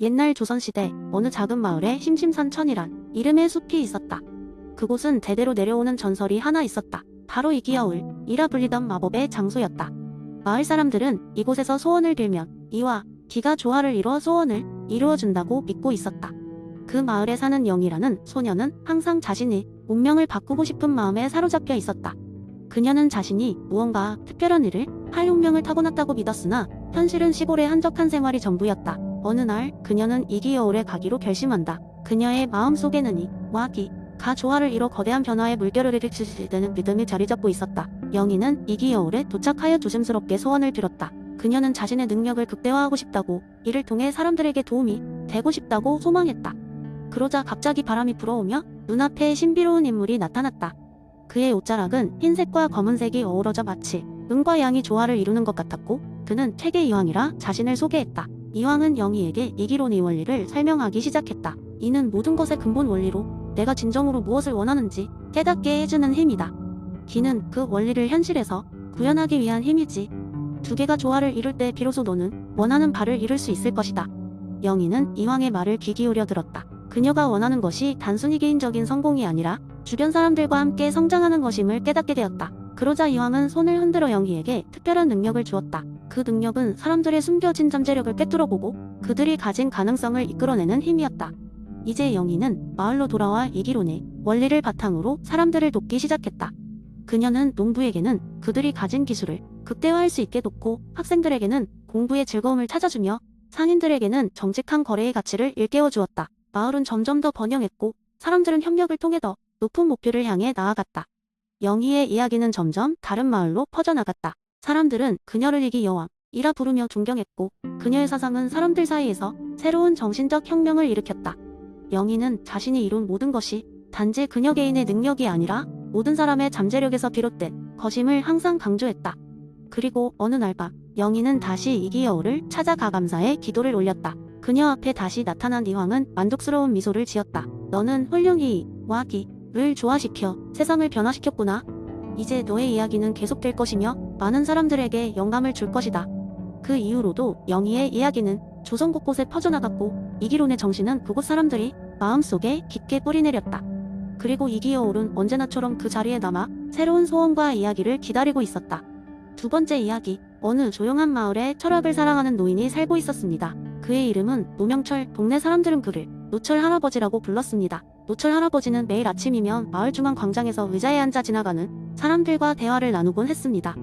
옛날 조선시대 어느 작은 마을에 심심산천이란 이름의 숲이 있었다. 그곳은 대대로 내려오는 전설이 하나 있었다. 바로 이기여울이라 불리던 마법의 장소였다. 마을 사람들은 이곳에서 소원을 빌면 이와 기가 조화를 이루어 소원을 이루어준다고 믿고 있었다. 그 마을에 사는 영이라는 소녀는 항상 자신의 운명을 바꾸고 싶은 마음에 사로잡혀 있었다. 그녀는 자신이 무언가 특별한 일을 할 운명을 타고났다고 믿었으나 현실은 시골의 한적한 생활이 전부였다. 어느 날 그녀는 이기여울에 가기로 결심한다. 그녀의 마음속에는 이 와 기 가 조화를 이뤄 거대한 변화의 물결을 일으키는 믿음이 자리 잡고 있었다. 영희는 이기여울에 도착하여 조심스럽게 소원을 빌었다. 그녀는 자신의 능력을 극대화하고 싶다고 이를 통해 사람들에게 도움이 되고 싶다고 소망했다. 그러자 갑자기 바람이 불어오며 눈앞에 신비로운 인물이 나타났다. 그의 옷자락은 흰색과 검은색이 어우러져 마치 음과 양이 조화를 이루는 것 같았고 그는 퇴계 이황이라 자신을 소개했다. 이황은 영희에게 이기론의 원리를 설명하기 시작했다. 이는 모든 것의 근본 원리로 내가 진정으로 무엇을 원하는지 깨닫게 해주는 힘이다. 기는 그 원리를 현실에서 구현하기 위한 힘이지. 두 개가 조화를 이룰 때 비로소 너는 원하는 바를 이룰 수 있을 것이다. 영희는 이황의 말을 귀 기울여 들었다. 그녀가 원하는 것이 단순히 개인적인 성공이 아니라 주변 사람들과 함께 성장하는 것임을 깨닫게 되었다. 그러자 이황은 손을 흔들어 영희에게 특별한 능력을 주었다. 그 능력은 사람들의 숨겨진 잠재력을 꿰뚫어 보고 그들이 가진 가능성을 이끌어내는 힘이었다. 이제 영희는 마을로 돌아와 이기론의 원리를 바탕으로 사람들을 돕기 시작했다. 그녀는 농부에게는 그들이 가진 기술을 극대화할 수 있게 돕고 학생들에게는 공부의 즐거움을 찾아주며 상인들에게는 정직한 거래의 가치를 일깨워 주었다. 마을은 점점 더 번영했고 사람들은 협력을 통해 더 높은 목표를 향해 나아갔다. 영희의 이야기는 점점 다른 마을로 퍼져나갔다. 사람들은 그녀를 이기 여왕 이라 부르며 존경했고 그녀의 사상은 사람들 사이에서 새로운 정신적 혁명을 일으켰다. 영희는 자신이 이룬 모든 것이 단지 그녀 개인의 능력이 아니라 모든 사람의 잠재력에서 비롯된 것임을 항상 강조했다. 그리고 어느 날 밤 영희는 다시 이기여울을 찾아가 감사의 기도를 올렸다. 그녀 앞에 다시 나타난 이황은 만족스러운 미소를 지었다. 너는 훌륭히 와기를 조화시켜 세상을 변화시켰구나. 이제 너의 이야기는 계속될 것이며 많은 사람들에게 영감을 줄 것이다. 그 이후로도 영희의 이야기는 조선 곳곳에 퍼져나갔고 이기론의 정신은 그곳 사람들이 마음속에 깊게 뿌리내렸다. 그리고 이기여울은 언제나처럼 그 자리에 남아 새로운 소원과 이야기를 기다리고 있었다. 두 번째 이야기. 어느 조용한 마을에 철학을 사랑하는 노인이 살고 있었습니다. 그의 이름은 노명철. 동네 사람들은 그를 노철 할아버지라고 불렀습니다. 노철 할아버지는 매일 아침이면 마을 중앙 광장에서 의자에 앉아 지나가는 사람들과 대화를 나누곤 했습니다.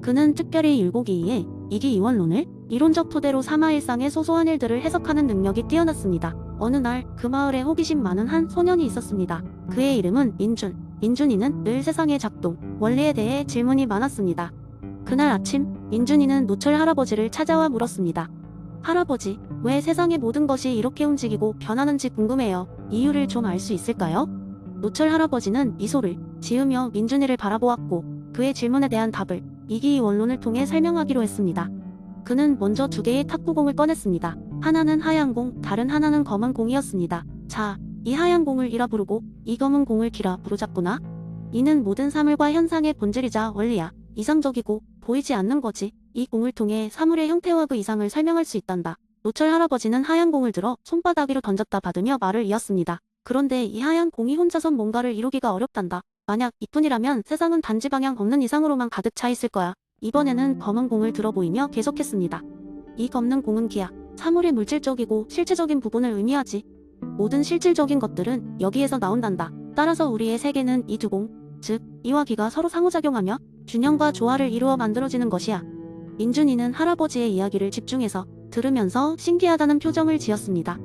그는 특별히 율곡이에 이기 이원론을 이론적 토대로 삼아 일상의 소소한 일들을 해석하는 능력이 뛰어났습니다. 어느 날 그 마을에 호기심 많은 한 소년이 있었습니다. 그의 이름은 민준. 민준이는 늘 세상의 작동, 원리에 대해 질문이 많았습니다. 그날 아침 민준이는 노철 할아버지를 찾아와 물었습니다. 할아버지, 왜 세상의 모든 것이 이렇게 움직이고 변하는지 궁금해요. 이유를 좀 알 수 있을까요? 노철 할아버지는 미소를 지으며 민준이를 바라보았고 그의 질문에 대한 답을 이기 원론을 통해 설명하기로 했습니다. 그는 먼저 두 개의 탁구공을 꺼냈습니다. 하나는 하얀 공, 다른 하나는 검은 공이었습니다. 자, 이 하얀 공을 이라 부르고 이 검은 공을 기라 부르자꾸나. 이는 모든 사물과 현상의 본질이자 원리야. 이상적이고 보이지 않는 거지. 이 공을 통해 사물의 형태와 그 이상을 설명할 수 있단다. 노철 할아버지는 하얀 공을 들어 손바닥 위로 던졌다 받으며 말을 이었습니다. 그런데 이 하얀 공이 혼자선 뭔가를 이루기가 어렵단다. 만약 이뿐이라면 세상은 단지 방향 없는 이상으로만 가득 차 있을 거야. 이번에는 검은 공을 들어 보이며 계속했습니다. 이 검는 공은 기야. 사물의 물질적이고 실체적인 부분을 의미하지. 모든 실질적인 것들은 여기에서 나온단다. 따라서 우리의 세계는 이 두 공, 즉 이와 기가 서로 상호작용하며 균형과 조화를 이루어 만들어지는 것이야. 민준이는 할아버지의 이야기를 집중해서 들으면서 신기하다는 표정을 지었습니다.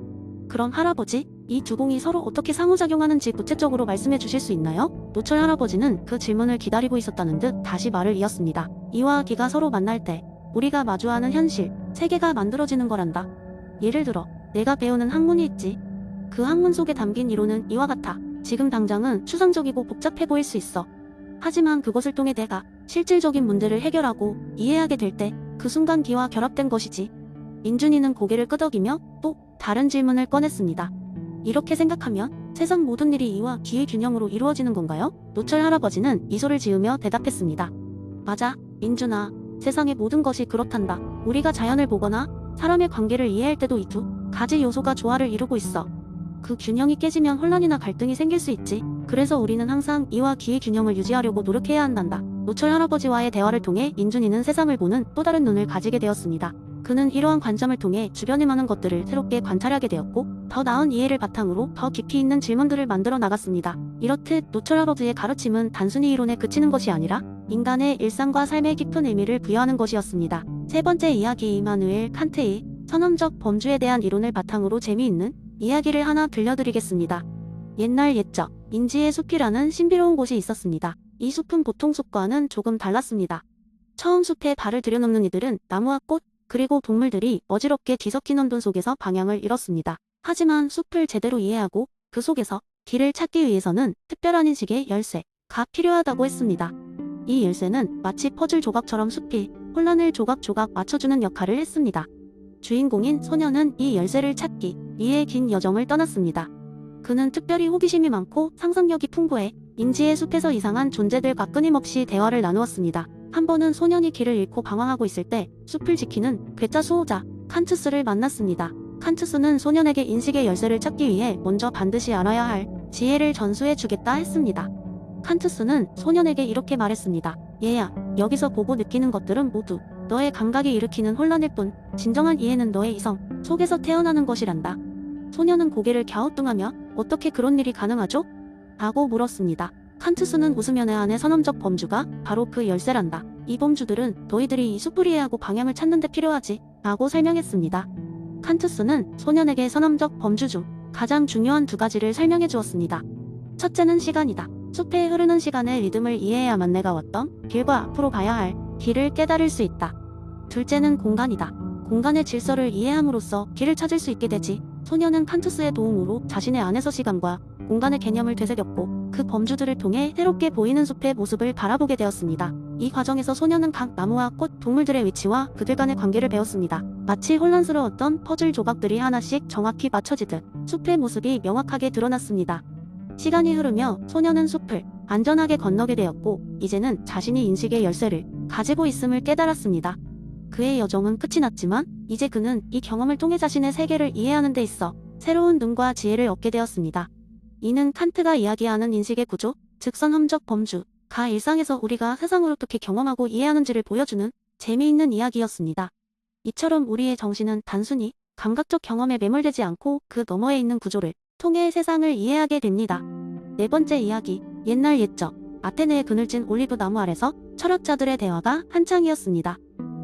그럼 할아버지, 이 두 공이 서로 어떻게 상호작용하는지 구체적으로 말씀해 주실 수 있나요? 노철 할아버지는 그 질문을 기다리고 있었다는 듯 다시 말을 이었습니다. 이와 기가 서로 만날 때 우리가 마주하는 현실, 세계가 만들어지는 거란다. 예를 들어, 내가 배우는 학문이 있지. 그 학문 속에 담긴 이론은 이와 같아. 지금 당장은 추상적이고 복잡해 보일 수 있어. 하지만 그것을 통해 내가 실질적인 문제를 해결하고 이해하게 될 때 그 순간 기와 결합된 것이지. 민준이는 고개를 끄덕이며 또 다른 질문을 꺼냈습니다. 이렇게 생각하면 세상 모든 일이 이와 기의 균형으로 이루어지는 건가요? 노철 할아버지는 미소를 지으며 대답했습니다. 맞아, 민준아. 세상의 모든 것이 그렇단다. 우리가 자연을 보거나 사람의 관계를 이해할 때도 이 두 가지 요소가 조화를 이루고 있어. 그 균형이 깨지면 혼란이나 갈등이 생길 수 있지. 그래서 우리는 항상 이와 기의 균형을 유지하려고 노력해야 한단다. 노철 할아버지와의 대화를 통해 인준이는 세상을 보는 또 다른 눈을 가지게 되었습니다. 그는 이러한 관점을 통해 주변의 많은 것들을 새롭게 관찰하게 되었고 더 나은 이해를 바탕으로 더 깊이 있는 질문들을 만들어 나갔습니다. 이렇듯 노철 할아버지의 가르침은 단순히 이론에 그치는 것이 아니라 인간의 일상과 삶에 깊은 의미를 부여하는 것이었습니다. 세 번째 이야기 이마누엘 칸트의 선언적 범주에 대한 이론을 바탕으로 재미있는 이야기를 하나 들려드리겠습니다. 옛날 옛적 인지의 숲이라는 신비로운 곳이 있었습니다. 이 숲은 보통 숲과는 조금 달랐습니다. 처음 숲에 발을 들여놓는 이들은 나무와 꽃 그리고 동물들이 어지럽게 뒤섞인 언돈 속에서 방향을 잃었습니다. 하지만 숲을 제대로 이해하고 그 속에서 길을 찾기 위해서는 특별한 인식의 열쇠가 필요하다고 했습니다. 이 열쇠는 마치 퍼즐 조각처럼 숲이 혼란을 조각조각 맞춰주는 역할을 했습니다. 주인공인 소녀는 이 열쇠를 찾기 위해 긴 여정을 떠났습니다. 그는 특별히 호기심이 많고 상상력이 풍부해 인지의 숲에서 이상한 존재들과 끊임없이 대화를 나누었습니다. 한 번은 소년이 길을 잃고 방황하고 있을 때 숲을 지키는 괴짜 수호자 칸투스를 만났습니다. 칸투스는 소년에게 인식의 열쇠를 찾기 위해 먼저 반드시 알아야 할 지혜를 전수해 주겠다 했습니다. 칸투스는 소년에게 이렇게 말했습니다. 얘야, 여기서 보고 느끼는 것들은 모두 너의 감각이 일으키는 혼란일 뿐 진정한 이해는 너의 이성 속에서 태어나는 것이란다. 소년은 고개를 갸우뚱하며 어떻게 그런 일이 가능하죠? 라고 물었습니다. 칸투스는 웃으며 내 안의 선언적 범주가 바로 그 열쇠란다. 이 범주들은 너희들이 이 숲을 이해하고 방향을 찾는 데 필요하지. 라고 설명했습니다. 칸투스는 소년에게 선언적 범주 중 가장 중요한 두 가지를 설명해 주었습니다. 첫째는 시간이다. 숲에 흐르는 시간의 리듬을 이해해야만 내가 왔던 길과 앞으로 가야 할 길을 깨달을 수 있다. 둘째는 공간이다. 공간의 질서를 이해함으로써 길을 찾을 수 있게 되지. 소녀는 칸투스의 도움으로 자신의 안에서 시간과 공간의 개념을 되새겼고 그 범주들을 통해 새롭게 보이는 숲의 모습을 바라보게 되었습니다. 이 과정에서 소녀는 각 나무와 꽃, 동물들의 위치와 그들 간의 관계를 배웠습니다. 마치 혼란스러웠던 퍼즐 조각들이 하나씩 정확히 맞춰지듯 숲의 모습이 명확하게 드러났습니다. 시간이 흐르며 소녀는 숲을 안전하게 건너게 되었고 이제는 자신이 인식의 열쇠를 가지고 있음을 깨달았습니다. 그의 여정은 끝이 났지만 이제 그는 이 경험을 통해 자신의 세계를 이해하는 데 있어 새로운 눈과 지혜를 얻게 되었습니다. 이는 칸트가 이야기하는 인식의 구조, 즉 선험적 범주 가 일상에서 우리가 세상을 어떻게 경험하고 이해하는지를 보여주는 재미있는 이야기였습니다. 이처럼 우리의 정신은 단순히 감각적 경험에 매몰되지 않고 그 너머에 있는 구조를 통해 세상을 이해하게 됩니다. 네 번째 이야기, 옛날 옛적 아테네의 그늘진 올리브 나무 아래서 철학자들의 대화가 한창이었습니다.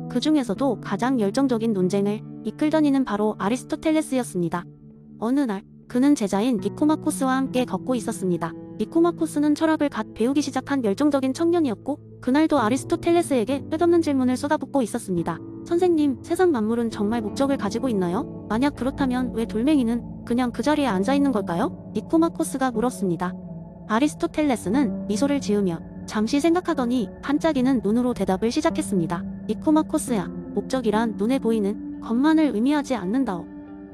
그 중에서도 가장 열정적인 논쟁을 이끌던 이는 바로 아리스토텔레스였습니다. 어느 날 그는 제자인 니코마코스와 함께 걷고 있었습니다. 니코마코스는 철학을 갓 배우기 시작한 열정적인 청년이었고 그날도 아리스토텔레스에게 끝없는 질문을 쏟아붓고 있었습니다. 선생님, 세상 만물은 정말 목적을 가지고 있나요? 만약 그렇다면 왜 돌멩이는 그냥 그 자리에 앉아 있는 걸까요? 니코마코스가 물었습니다. 아리스토텔레스는 미소를 지으며 잠시 생각하더니 반짝이는 눈으로 대답을 시작했습니다. 니코마코스야, 목적이란 눈에 보이는 것만을 의미하지 않는다오.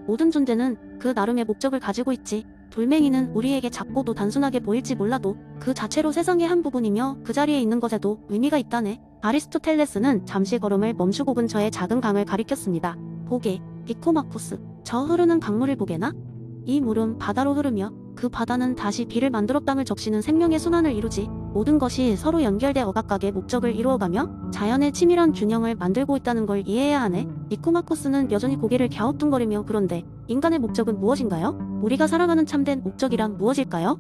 모든 존재는 그 나름의 목적을 가지고 있지. 돌멩이는 우리에게 작고도 단순하게 보일지 몰라도 그 자체로 세상의 한 부분이며 그 자리에 있는 것에도 의미가 있다네. 아리스토텔레스는 잠시 걸음을 멈추고 근처의 작은 강을 가리켰습니다. 보게, 니코마코스, 저 흐르는 강물을 보게나? 이 물은 바다로 흐르며 그 바다는 다시 비를 만들어 땅을 적시는 생명의 순환을 이루지 모든 것이 서로 연결돼 어각각의 목적을 이루어가며 자연의 치밀한 균형을 만들고 있다는 걸 이해해야 하네. 니코마코스는 여전히 고개를 갸우뚱거리며 그런데 인간의 목적은 무엇인가요? 우리가 살아가는 참된 목적이란 무엇일까요?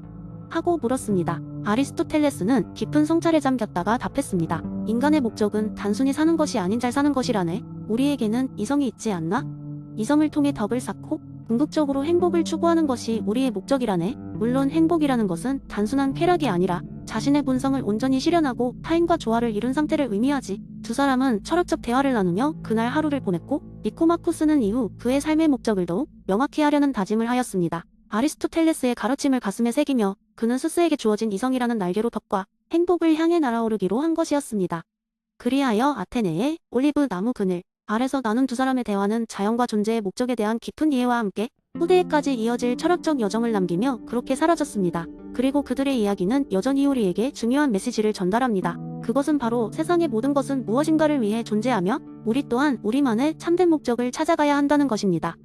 하고 물었습니다. 아리스토텔레스는 깊은 성찰에 잠겼다가 답했습니다. 인간의 목적은 단순히 사는 것이 아닌 잘 사는 것이라네. 우리에게는 이성이 있지 않나? 이성을 통해 덕을 쌓고 궁극적으로 행복을 추구하는 것이 우리의 목적이라네. 물론 행복이라는 것은 단순한 쾌락이 아니라 자신의 본성을 온전히 실현하고 타인과 조화를 이룬 상태를 의미하지. 두 사람은 철학적 대화를 나누며 그날 하루를 보냈고 니코마코스는 이후 그의 삶의 목적을 더욱 명확히 하려는 다짐을 하였습니다. 아리스토텔레스의 가르침을 가슴에 새기며 그는 스스에게 주어진 이성이라는 날개로 덕과 행복을 향해 날아오르기로 한 것이었습니다. 그리하여 아테네의 올리브 나무 그늘 아래서 나눈 두 사람의 대화는 자연과 존재의 목적에 대한 깊은 이해와 함께 후대에까지 이어질 철학적 여정을 남기며 그렇게 사라졌습니다. 그리고 그들의 이야기는 여전히 우리에게 중요한 메시지를 전달합니다. 그것은 바로 세상의 모든 것은 무엇인가를 위해 존재하며 우리 또한 우리만의 참된 목적을 찾아가야 한다는 것입니다.